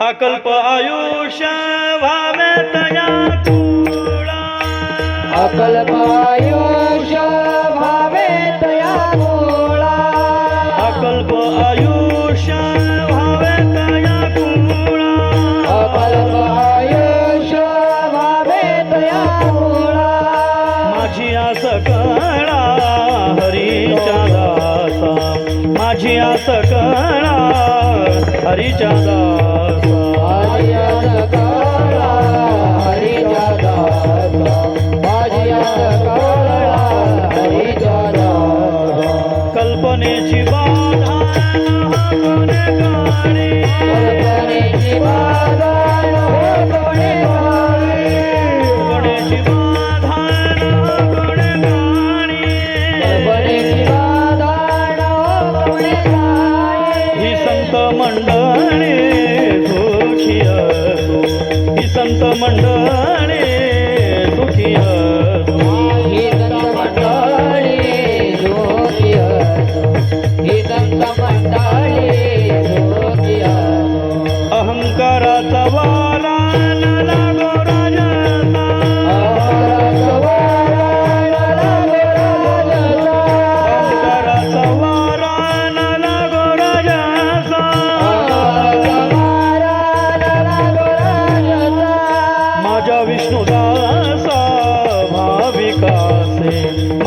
अकल्प आयुष्य भावे तया कुळा. अकल्प आयु आस कळा हरीच्या दासा. माझी आस कळा हरीच्या दासा. कल्पनेची बाधा कल्पनेची बाधा मंडळे सुखी हे दंत मंडळे सुखी हे दंत मंडळे अहंकाराचा वा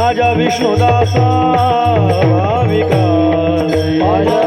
राजा विष्णुदासा भाविका माझ्या